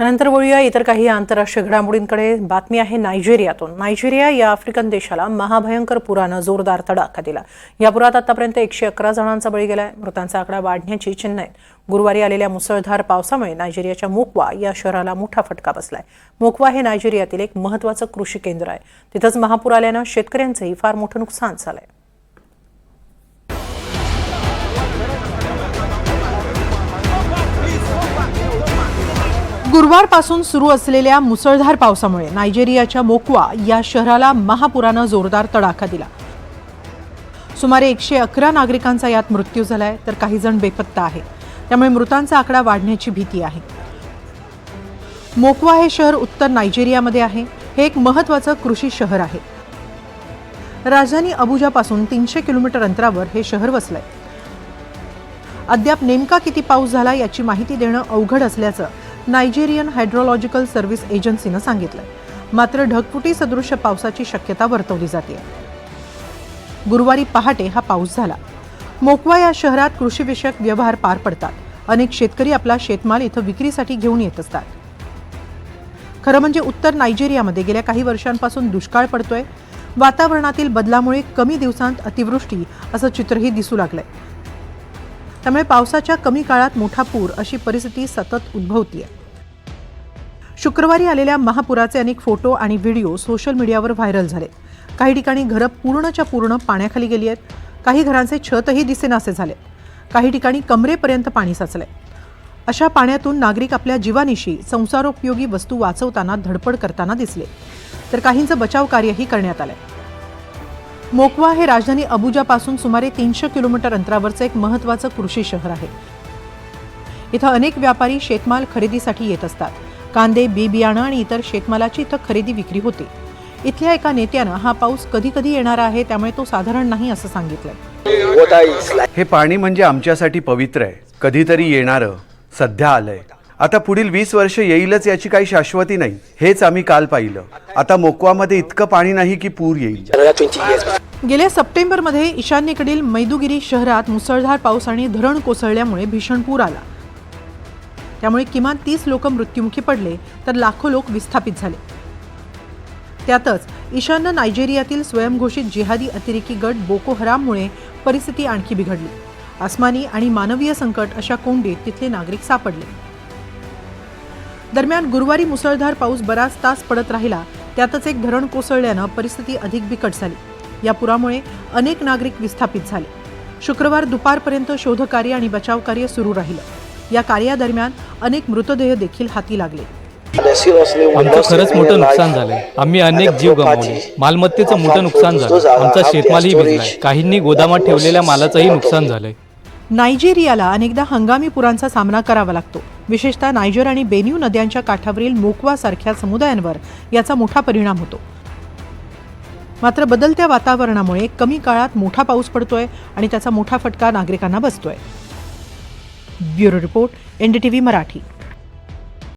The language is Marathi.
नंतर वळूया इतर काही आंतरराष्ट्रीय घडामोडींकडे. बातमी आहे नायजेरियातून. नायजेरिया या आफ्रिकन देशाला महाभयंकर पुरानं जोरदार तडाखा दिला. या पुरात आतापर्यंत एकशे अकरा जणांचा बळी गेलाय. मृतांचा आकडा वाढण्याची चिन्ह आहेत. गुरुवारी आलेल्या मुसळधार पावसामुळे नायजेरियाच्या मोकवा या शहराला मोठा फटका बसलाय. मोकवा हे नायजेरियातील एक महत्वाचं कृषी केंद्र आहे. तिथंच महापूर आल्यानं शेतकऱ्यांचंही फार मोठं नुकसान झालंय. गुरुवारपासून सुरू असलेल्या मुसळधार पावसामुळे नायजेरियाच्या मोकवा या शहराला महापुरानं जोरदार तडाखा दिला. सुमारे एकशे अकरा नागरिकांचा यात मृत्यू झालाय तर काही जण बेपत्ता आहेत त्यामुळे मृतांचा आकडा वाढण्याची भीती आहे. मोकवा हे शहर उत्तर नायजेरियामध्ये आहे. हे एक महत्वाचं कृषी शहर आहे. राजधानी अबुजापासून तीनशे किलोमीटर अंतरावर हे शहर वसलंय. अद्याप नेमका किती पाऊस झाला याची माहिती देणं अवघड असल्याचं नायजेरियन हायड्रोलॉजिकल सर्व्हिस एजन्सीनं सांगितलंय. मात्र ढगफुटी सदृश्य पावसाची शक्यता वर्तवली जाते. गुरुवारी पहाटे हा पाऊस झाला. मोकवा या शहरात कृषीविषयक व्यवहार पार पडतात. अनेक शेतकरी आपला शेतमाल इथं विक्रीसाठी घेऊन येत असतात. खरं म्हणजे उत्तर नायजेरियामध्ये गेल्या काही वर्षांपासून दुष्काळ पडतोय. वातावरणातील बदलामुळे कमी दिवसांत अतिवृष्टी असं चित्रही दिसू लागलंय. त्यामुळे पावसाच्या कमी काळात मोठा पूर अशी परिस्थिती सतत उद्भवतीये. शुक्रवारी आलेल्या महापुराचे अनेक फोटो आणि व्हिडिओ सोशल मीडियावर व्हायरल झाले. काही ठिकाणी घरं पूर्णच्या पूर्ण पाण्याखाली गेली आहेत. काही घरांचे छतही दिसेनासे झाले. काही ठिकाणी कमरेपर्यंत पाणी साचले अशा पाण्यातून नागरिक आपल्या जीवानिशी संसारोपयोगी वस्तू वाचवताना धडपड करताना दिसले. तर काहींचं बचाव कार्यही करण्यात आलंय. मोकवा हे राजधानी अबुजापासून सुमारे तीनशे किलोमीटर अंतरावरचं एक महत्त्वाचं कृषी शहर आहे. इथं अनेक व्यापारी शेतमाल खरेदीसाठी येत असतात. कांदे बी बियाणं आणि इतर शेतमालाची इथं खरेदी विक्री होते. इथल्या एका नेत्यानं हा पाऊस कधी कधी येणार आहे त्यामुळे तो साधारण नाही असं सांगितलंय. हे पाणी म्हणजे आमच्यासाठी पवित्र आहे. कधीतरी येणारं सध्या आलंय. आता पुढील वीस वर्ष येईलच याची काही शाश्वती नाही. हेच आम्ही काल पाहिलं. आता मोकवामध्ये इतकं पाणी नाही की पूर येईल. गेल्या सप्टेंबरमध्ये ईशान्येकडील मैदुगिरी शहरात मुसळधार पाऊस आणि धरण कोसळल्यामुळे भीषण पूर आला. त्यामुळे किमान तीस लोक मृत्युमुखी पडले तर लाखो लोक विस्थापित झाले. त्यातच ईशान्य नायजेरियातील स्वयंघोषित जिहादी अतिरेकी गट बोको हराममुळे परिस्थिती आणखी बिघडली. आसमानी आणि मानवीय संकट अशा कोंडीत तिथले नागरिक सापडले. दरम्यान गुरुवारी मुसळधार पाऊस बराच तास पडत राहिला. त्यातच एक धरण कोसळल्यानं परिस्थिती अधिक बिकट झाली. या पुरामुळे अनेक नागरिक विस्थापित झाले. शुक्रवार दुपारपर्यंत शोधकार्य आणि बचावकार्य सुरू राहिलं. या कार्यादरम्यान अनेक मृतदेह देखील हाती लागले. आमचं खरंच मोठं. नुकसान झालंय. आम्ही अनेक जीव गमावले. मालमत्तेचं मोठं नुकसान झालं. आमचा शेतमालही. भिजलाय काहींनी गोदामात ठेवलेल्या मालाचंही नुकसान. झालंय. नायजेरियाला अनेकदा हंगामी पुरांचा सामना करावा लागतो. विशेषतः नायजर आणि बेन्यू नद्यांच्या काठावरील मोकवासारख्या समुदायांवर याचा मोठा परिणाम होतो. मात्र बदलत्या वातावरणामुळे कमी काळात मोठा पाऊस पडतोय आणि त्याचा मोठा फटका नागरिकांना बसतोय. Bureau report NDTV Marathi.